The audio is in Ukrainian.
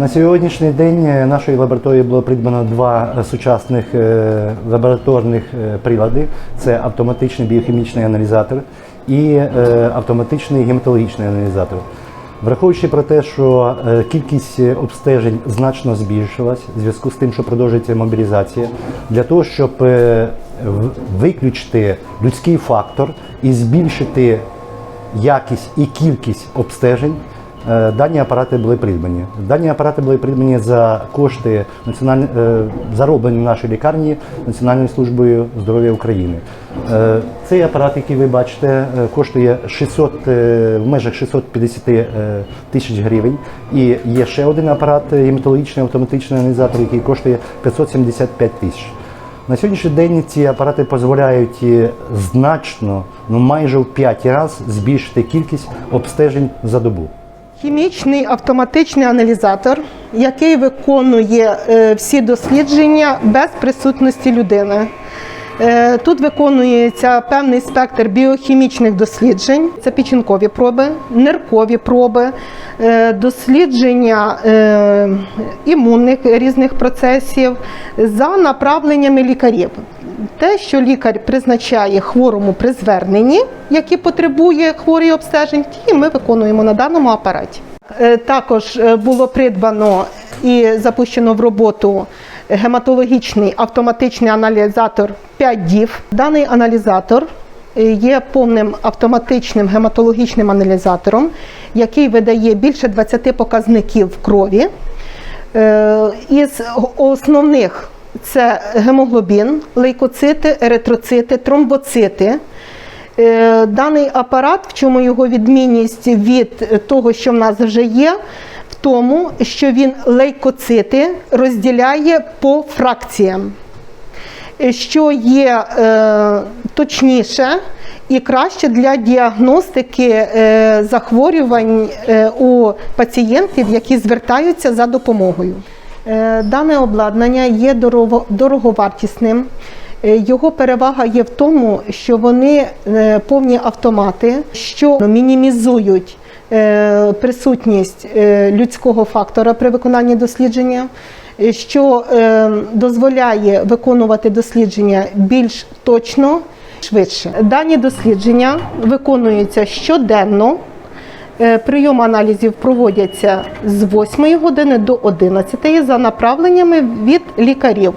На сьогоднішній день е, нашої лабораторії було придбано два е, сучасних е, лабораторних прилади: це автоматичний біохімічний аналізатор і автоматичний гематологічний аналізатор. Враховуючи про те, що кількість обстежень значно збільшилась в зв'язку з тим, що продовжується мобілізація, для того, щоб виключити людський фактор і збільшити якість і кількість обстежень. Е, Дані апарати були придбані. Дані апарати були придбані за кошти національної е, зароблені в нашій лікарні Національною службою здоров'я України. Е, Цей апарат, який ви бачите, коштує 600, е, в межах 650 е, тисяч гривень. І є ще один апарат гематологічний автоматичний аналізатор, який коштує 575 тисяч. На сьогоднішній день ці апарати дозволяють значно, ну майже в 5 разів збільшити кількість обстежень за добу. Хімічний автоматичний аналізатор, який виконує е, всі дослідження без присутності людини. Е, Тут виконується певний спектр біохімічних досліджень. Це печінкові проби, ниркові проби, е, дослідження імунних різних процесів за направленнями лікарів. Те, що лікар призначає хворому при зверненні, який потребує хворий обстежень, ті ми виконуємо на даному апараті. Е, Також е, було придбано і запущено в роботу гематологічний автоматичний аналізатор 5 дів. Даний аналізатор е, є повним автоматичним гематологічним аналізатором, який видає більше 20 показників крові. Із основних це гемоглобін, лейкоцити, еритроцити, тромбоцити. Е, Даний апарат, в чому його відмінність від того, що в нас вже є, в тому, що він лейкоцити розділяє по фракціям, е, що є е, точніше і краще для діагностики е, захворювань у пацієнтів, які звертаються за допомогою. Е, Дане обладнання є дорого- дороговартісним. Е, Його перевага є в тому, що вони е, повні автомати, що мінімізують присутність людського фактора при виконанні дослідження, що дозволяє виконувати дослідження більш точно, швидше. Дані дослідження виконуються щоденно. Е, Прийом аналізів проводяться з 8 години до 11 за направленнями від лікарів.